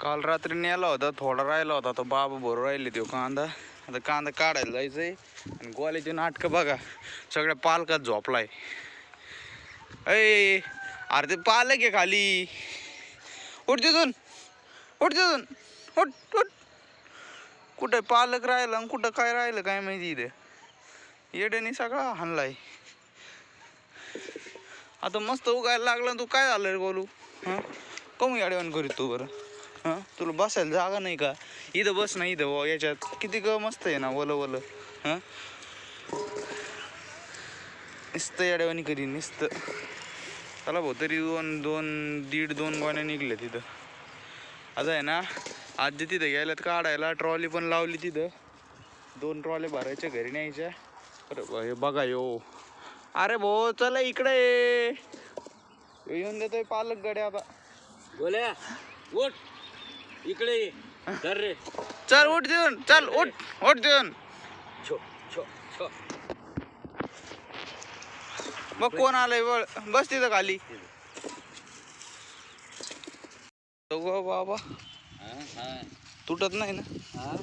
काल रात्री नेला होता थोडा राहिला होता तो बाबा भरू राहिले तो कांदा. आता कांदा काढायला जायचं आहे आणि गोल्याचे नाटकं बघा. सगळ्या पालकात झोपलाय. अय अरे ते पालक आहे खाली. उठ तिथून. उठ तिथून. उठ उठ. कुठं पालक राहिलं आणि कुठं काय राहिलं काय माहिती इथे. येड्याने सगळा हाणलाय. आता मस्त उगायला लागला तू काय झालं रे बोलू हां? कमी अडवण करीत तू बरं. हां? तुला बसायला जागा नाही का? इथं बस ना इथं याच्यात. किती ग मस्त आहे ना वलं वलं हां? याड्यावानी येड्यावानी करी नुसतं. चला भाऊ तरी दोन दोन दीड दोन गोण्या निघल्या तिथं. आता आहे ना आज तिथं गेल्यात काढायला ट्रॉली पण लावली तिथं. दोन ट्रॉले भरायच्या घरी न्यायच्या. बरं हे बघा यो. अरे भाऊ चला इकडे. येऊन देतोय पालक गड्या आता. बोल्या उठ. इकडे ये. धर रे. चल उठ देऊन. चल उठ. उठ देऊन. छो छो छो. मग कोण आलंय वळ बस तिथं खाली. बाबा. हा, हा. तुटत नाही ना? हा?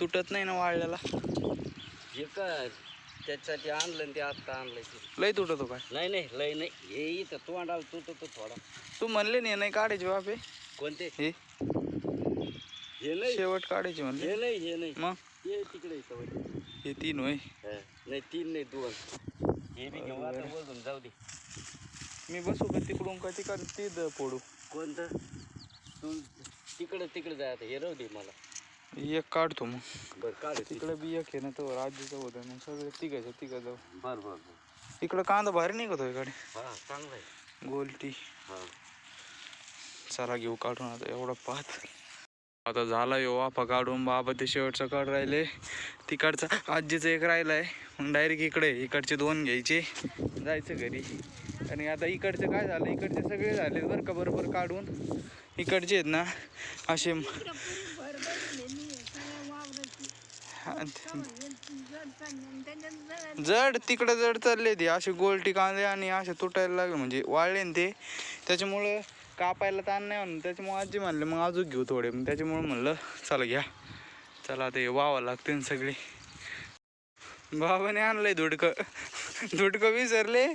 तुटत नाही ना वाळल्याला हे काय? त्याच्यासाठी आणलं आणि ते आत्ता आणलंय ते. लय तुटतो काय? नाही नाही लय नाही. हे इथं तू अंडाल तू तो थोडा. तू म्हणले नाही नाही काढायचे बापे कोणते? हे? हे नाही शेवट काढायचे म्हणले. हे नाही हे नाही मग? हे तिकडे वळ. हे तीन होय. हा. नाही तीन नाही दोन. हे बी घेऊ आता वळून जाऊ दे. मी बसू का तिकडून का तिकडं? तिथं फोडू कोणतं? तू तिकडे तिकडे जाय आता. हे राहू दे मला. एक काढतो मग. बरं काढ तिकडे बी एक आहे ना तर आजीचं होतं मग सगळे तिघायचं तिघं जाऊ. बरं बरं बरं. इकडं कांदा भारी निघतो इकडे हा चांगलं आहे. गोलटी. हा. चला घेऊ काढून आता. एवढा पाच आता झाला यो हो, वाफा काढून बाबा ते शेवटचं काढ राहिले. तिकडचा आजीचं एक राहिलाय. मग डायरेक्ट इकडे इकडचे दोन घ्यायचे. जायचं घरी. आणि आता इकडचं काय झालं? इकडचे सगळे झाले बरं का बरोबर काढून. इकडचे आहेत ना असे जड तिकडं जड चालले ते. असे गोलटी कांदे आणि असे तुटायला लागले. म्हणजे वाळले ते. त्याच्यामुळं कापायला ताण नाही म्हणून त्याच्यामुळे आजी म्हणले मग अजून घेऊ थोडे. मग त्याच्यामुळे म्हणलं चला घ्या. चला ते वावा लागते ना सगळे. बाबाने आणलंय धुडकं. धुडकं विसरले.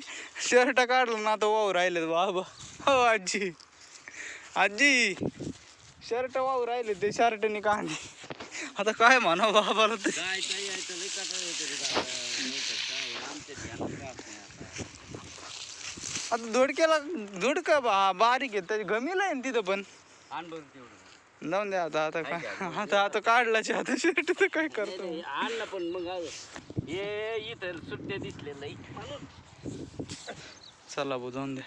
शर्ट काढलं ना आता वाहू राहिले बाबा. हो आजी. आजी शर्ट वाहू राहिले ते शर्टने काढले. आता काय म्हणा बाबाला ते आता. धुडक्याला धुडकं बा बारीक आहे त्याची गमीला आहे ना तिथं पण आण बरं तेवढं जाऊन द्या आता आता काय? आता आता काढलाच आहे, आता शर्ट तर काय करतो नाही, आण ना पण मग आज. हे इथं सुट्ट्या दिसले नाही चला भाऊ जाऊन द्या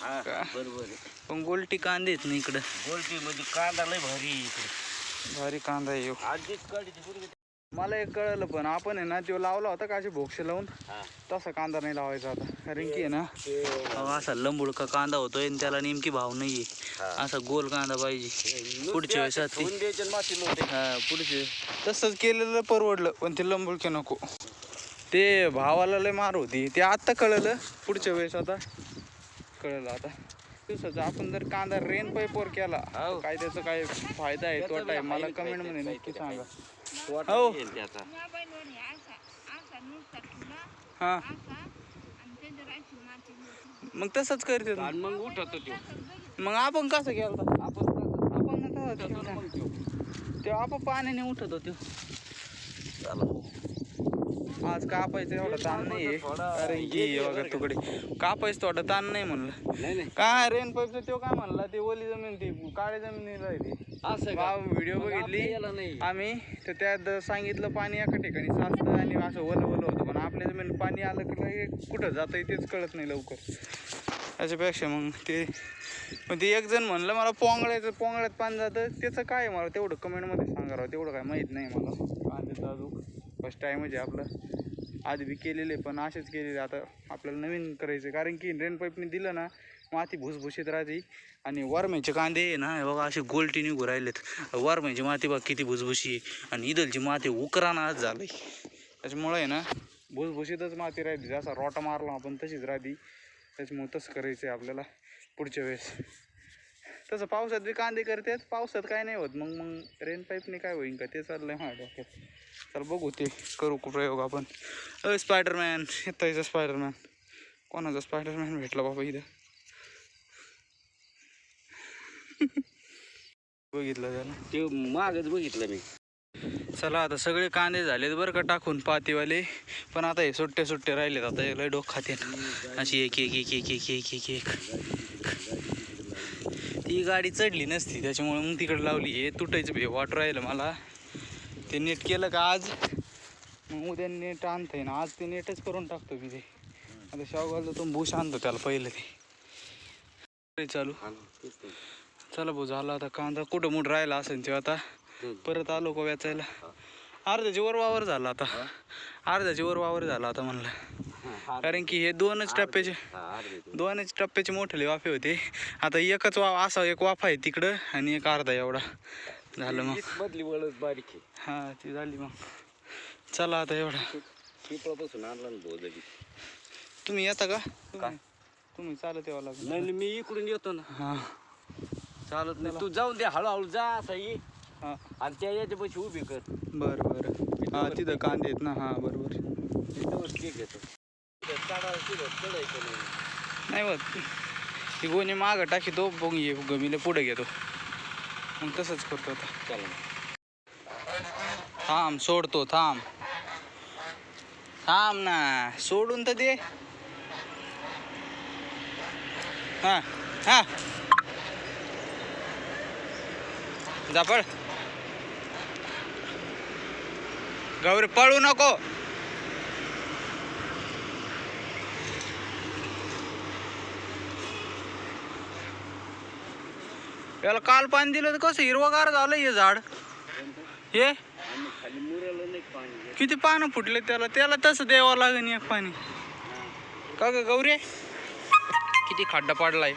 हा का? बरोबर आहे पण गोलटी कांदे आहेत ना इकडं गोलटी मध्ये कांदा लय भारी आहे इकडे भारी कांदा येऊ आधीच मला एक कळलं पण आपण आहे ना तो लावला होता का असे भोक्षे लावून? हा. तसा कांदा नाही लावायचा आता. कारण की आहे ना? असा लंबुडका कांदा होतोय आणि त्याला नेमकी भाव नाहीये. हा. असा गोल कांदा पाहिजे. पुढच्या वेळेस हा पुढचे तसंच केलेलं परवडलं पण ते लंबुडके नको. ते भावाला लय मार होती. ते आत्ता कळलं पुढच्या वेळेस आता कळलं आता. दिवसाचं आपण जर कांदा रेन पाईपवर केला तर काय त्याचा काय फायदा आहे तोटा आहे? मला आहे कमेंटमध्ये हो. हा मग तसंच करते ना. आणि मग उठत तो मग आपण कसं केलं? आपण कसं- आपण ना तसंच उठत. मग त्यो. ते आपण पाण्याने उठत होतो आज कापायचं एवढा ताण नाही आहे कारण की बघा तुकडे. कापायचं थोडा ताण नाही म्हणलं. काय रेन पाईपचं तो काय म्हणला? ते ओली जमीन ती काळी जमिनीला आहे ती. असं व्हिडिओ बघितली? आम्ही तर त्यात सांगितलं पाणी एका ठिकाणी साचतं आणि असं ओलं ओलं होतं. पण आपल्या जमीन पाणी आलं की कुठं जातं तेच कळत नाही लवकर. त्याच्यापेक्षा मग ते मग ते एक जण म्हणलं मला पोंगळ्याचं पोंगळ्यात पाणी जातं. त्याचं काय मला? तेवढं कमेंटमध्ये सांगा राव. तेवढं काय माहीत नाही मला. कांद्याचं अजून. फर्स्ट टाईमच आहे आपलं. आधी बी केलेले पण असेच केलेले. आता आपल्याला नवीन करायचं आहे. कारण की रेन पाईपने दिलं ना माती भुसभुशीत राहते. आणि वरम्याचे कांदे आहे ना बघा असे गोलटी निघू राहिलेत. वरम्याची माती बघा किती भुसभुशी आहे. आणि इदलची माती उकराना आज झाली. त्याच्यामुळं आहे ना भुसभुशीतच माती राहते जसा रोटा मारला आपण तशीच राहते त्याच्यामुळं तसं करायचं आहे आपल्याला पुढच्या वेळेस. तसं पावसात बी कांदे करतात पावसात काय नाही होत. मग मग रेन पाईपने काय होईन का? ते चाललं आहे माझ्या डोक्यात. चल बघू ते करू प्रयोग आपण. अ स्पायडरमॅन येतायचा स्पायडरमॅन कोणाचा स्पायडरमॅन भेटला बाबा इथं? बघितलं त्याला ते मागच बघितलं मी. चला आता सगळे कांदे झालेत बरं का टाकून पातीवाले. पण आता हे सुट्टे सुट्टे राहिलेत. आता लय डोक खाते अशी एक एक एक एक एक एक एक. ती गाडी चढली नसती त्याच्यामुळे मग तिकडे लावली. हे तुटायचं भे वाट राहिलं मला. ते नीट केलं का आज? मग उद्या नेट आणता येईन आज ते नेटच करून टाकतो मी ते. आता शावगावला तो बुश आणतो त्याला पहिलं ते. चालू. चला भाऊ झाला आता कांदा. कुठं मुठ राहिला असेल ते आता परत आलो का वेचायला? अर्ध्याची वर वावर झाला आता. अर्ध्याची वर वावर झाला आता म्हणलं. कारण की हे दोनच टप्प्याचे दोनच टप्प्याचे मोठे वाफे होते. आता एकच वा असा एक वाफा आहे तिकडं आणि एक अर्धा एवढा. झालं मग. मधली वळच बारीक हा ती झाली मग. चला आता एवढा. पिपळापासून आणला ना तुम्ही येता का? तुम्ही- तुम्ही चालत यावं लागेल. नाही नाही, मी इकडून येतो ना. हा. चालत नाही. तू जाऊन दे हळूहळू जा असा ये. हा आणि त्या याच्या पैसे उभी कर. बरं बरं. हा तिथं कांदे आहेत ना हा बरोबर. त्याच्यावर चढा तिथं चढायचं नाही होत. ती गोणी मागं टाकीतो बघ ये गमीला पुढे घेतो. मग तसंच करतो आता. चला. थांब सोडतो थांब. थांब ना सोडून तर दे. हा हा. जा पळ गौरी पळू नको. याला काल पाणी दिलं तर कसं हिरवगार झालं हे झाड. हे? किती पानं फुटले त्याला? त्याला तसं द्यावं लागेल एक पाणी. का गौरी? किती खड्डा पडलाय.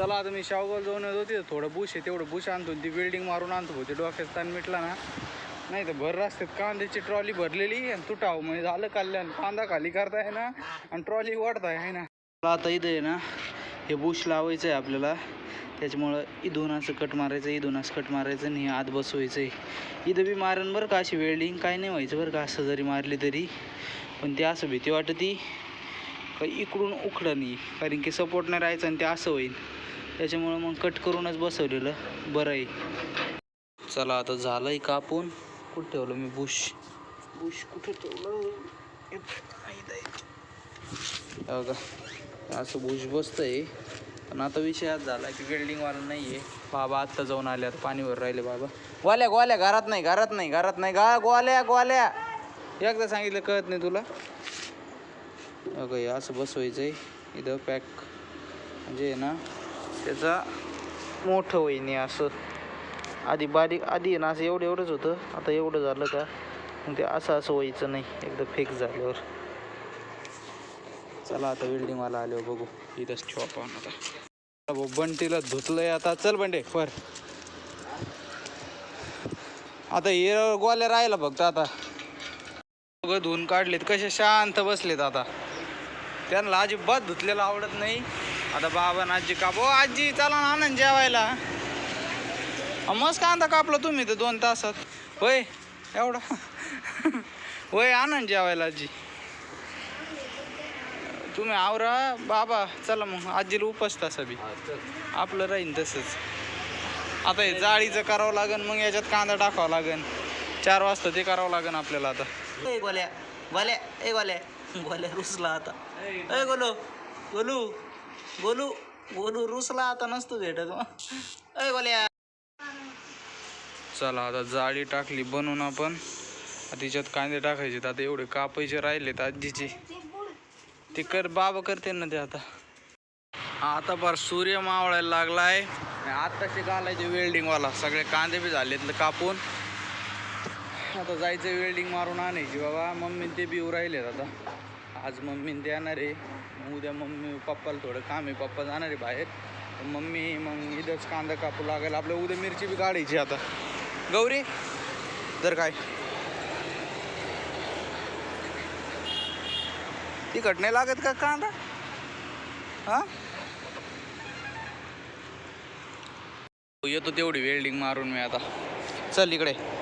चला आता मी शावगाव जाऊन येत होते थोडं बुश आहे तेवढं बुश आणतो ती बिल्डिंग मारून आणतो होते डोक्यात ताण मिटला ना. नाही तर भर रस्त्यात कांद्याची ट्रॉली भरलेली आणि तुटाव. म्हणजे झालं कल्याण. कांदा खाली करताय ना आणि ट्रॉली वाढताय आहे ना. आता इथं आहे ना हे बुश लावायचं आहे आपल्याला. त्याच्यामुळं इथून असं कट मारायचं इथून असं कट मारायचं आणि हे आत बसवायचं आहे इथं बी मारण बरं का अशी वेल्डिंग काय नाही व्हायचं बरं का असं जरी मारली तरी. पण ते असं भीती वाटती. का इकडून उखडं नाही कारण की सपोर्ट नाही राहायचं आणि ते असं होईल. त्याच्यामुळं मग कट करूनच बसवलेलं. बरं आहे. चला आता झालंय कापून. कुठं ठेवलं मी? बुश. बुश कुठं ठेवलं? आहे. बघा असं बुश बसतंय. पण आता विषय आज झाला की बिल्डिंगवाला नाही आहे बाबा आत्ता जाऊन आले आता पाणीवर राहिले बाबा. गोल्या गोल्या घरात नाही घरात नाही घरात नाही. गा गोल्या गोल्या एकदा सांगितलं कळत नाही तुला? अगं असं बसवायचं आहे इथं पॅक म्हणजे आहे ना त्याचा मोठं होईन असं. आधी बारीक आधी आहे ना असं एवढं एवढंच होतं. आता एवढं झालं का मग ते असं असं व्हायचं नाही. एकदा फिक्स झाल्यावर. चला आता बिल्डिंगवाला आलो बघू. इथंच ठेवा पाहून आता. भाऊ बंटीला धुतलंय आता. चल बंडे फर आता हे गोल्या राहिला फक्त आता. सगळं धुवून काढलेत. कसे शांत बसलेत आता. त्यांना अजिबात धुतलेलं आवडत नाही. आता बाबा आणि आजी काप. ओ आजी चला ना आनंद जेवायला. मस्त कांदा कापला तुम्ही तर दोन तासात. होय एवढा. होय आनंद जेवायला आजी. तुम्ही आवरा बाबा चला मग आजीला उपास तसा बी. चल. आपलं राहीन तसंच. आता हे जाळीचं करावं लागेल मग याच्यात कांदा टाकावा लागेल चार वाजता ते करावं लागेल आपल्याला आता. ए गोल्या. गोल्या. ए गोल्या. गोल्या रुसला आता. ए गोलू. गोलू. बोलू बोलू रुसला आता नसतो भेटत. ए चला आता जाळी टाकली बनवून आपण. तिच्यात कांदे टाकायचे आता एवढे कापायचे राहिलेत आजीचे? ते कर बाबा करते ना ते आता. आता बार सूर्य मावळायला लागलाय. आत्ताशी घालायचे वेल्डिंगवाला सगळे कांदे बी झालेत कापून. आता जायचं वेल्डिंग मारून आणायची बाबा. मम्मी ते बी राहिलेत आता. आज मम्मी देणार आहे. उद्या मम्मी पप्पाला थोडं काम आहे. पप्पा जाणार आहे बाहेर. मम्मी मग इथंच कांदा कापू लागेल आपल्या उद्या मिरची बी काढायची आता. गौरी तर काय? तिखट नाही लागत का कांदा? हा? येतो तेवढी वेल्डिंग मारून मी आता. चल इकडे.